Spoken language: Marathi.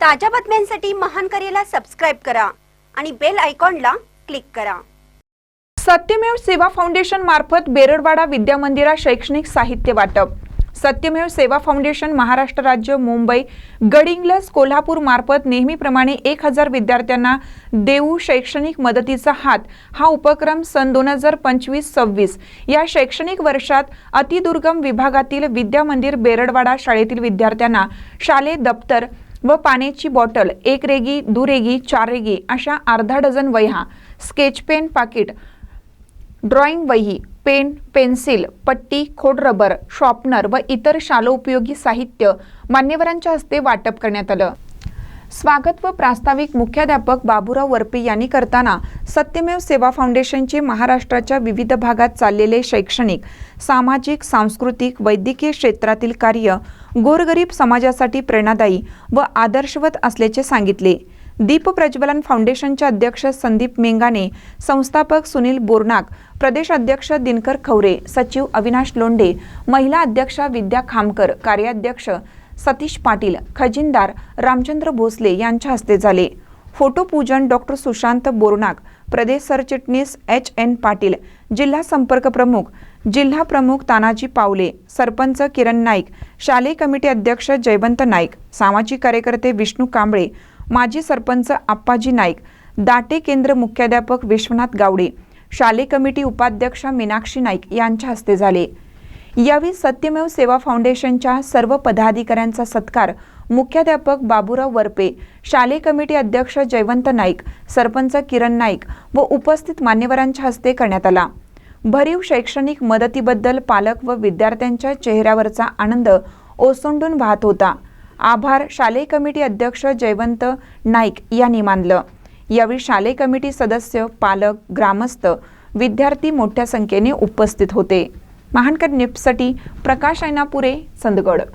ताज्या बातम्यांसाठी महान करेला सबस्क्राईब करा आणि बेल आयकॉनला क्लिक करा. सत्यमेव सेवा फाउंडेशन मार्फत बेरडवाडा विद्या मंदिरा शैक्षणिक साहित्य वाटप. सत्यमेव सेवा फाउंडेशन महाराष्ट्र राज्य मुंबई गडिंग्लज कोल्हापूर मार्फत नेहमीप्रमाणे एक हजार विद्यार्थ्यांना देऊ शैक्षणिक मदतीचा हात हा उपक्रम सन दोन हजार पंचवीस सव्वीस या शैक्षणिक वर्षात अतिदुर्गम विभागातील विद्या मंदिर बेरडवाडा शाळेतील विद्यार्थ्यांना शालेय दप्तर व पाण्याची बॉटल एक रेगी दुरेगी चार रेगी अशा अर्धा डझन वह्या स्केच पेन पाकिट ड्रॉइंग वही पेन पेन्सिल पट्टी खोड रबर शॉर्पनर व इतर शालोपयोगी साहित्य मान्यवरांच्या हस्ते वाटप करण्यात आलं. स्वागत व प्रास्ताविक मुख्याध्यापक बाबूराव वरपे यांनी करताना सत्यमेव सेवा फाउंडेशनचे महाराष्ट्राच्या विविध भागात चाललेले शैक्षणिक सामाजिक सांस्कृतिक वैद्यकीय क्षेत्रातील कार्य गोरगरीब समाजासाठी प्रेरणादायी व आदर्शवत असल्याचे सांगितले. दीप प्रज्वलन फाउंडेशनचे अध्यक्ष संदीप मेंगाने संस्थापक सुनील बोरनाक प्रदेश अध्यक्ष दिनकर खवरे सचिव अविनाश लोंढे महिला अध्यक्षा विद्या खामकर कार्याध्यक्ष सतीश पाटील खजिनदार रामचंद्र भोसले यांच्या हस्ते झाले. फोटो पूजन डॉक्टर सुशांत बोरनाक प्रदेश सरचिटणीस एच. एन. पाटील जिल्हा संपर्क प्रमुख जिल्हा प्रमुख तानाजी पावले सरपंच किरण नाईक शालेय कमिटी अध्यक्ष जयवंत नाईक सामाजिक कार्यकर्ते विष्णू कांबळे माजी सरपंच आप्पाजी नाईक दाटे केंद्र मुख्याध्यापक विश्वनाथ गावडे शालेय कमिटी उपाध्यक्ष मीनाक्षी नाईक यांच्या हस्ते झाले. यावेळी सत्यमेव सेवा फाउंडेशनच्या सर्व पदाधिकाऱ्यांचा सत्कार मुख्याध्यापक बाबूराव वरपे शालेय कमिटी अध्यक्ष जयवंत नाईक सरपंच किरण नाईक व उपस्थित मान्यवरांच्या हस्ते करण्यात आला. भरीव शैक्षणिक मदतीबद्दल पालक व विद्यार्थ्यांच्या चेहऱ्यावरचा आनंद ओसंडून वाहत होता. आभार शालेय कमिटी अध्यक्ष जयवंत नाईक यांनी मानलं. यावेळी शालेय कमिटी सदस्य पालक ग्रामस्थ विद्यार्थी मोठ्या संख्येने उपस्थित होते. महानकर न्यूजसाठी प्रकाश ऐनापुरे चंदगड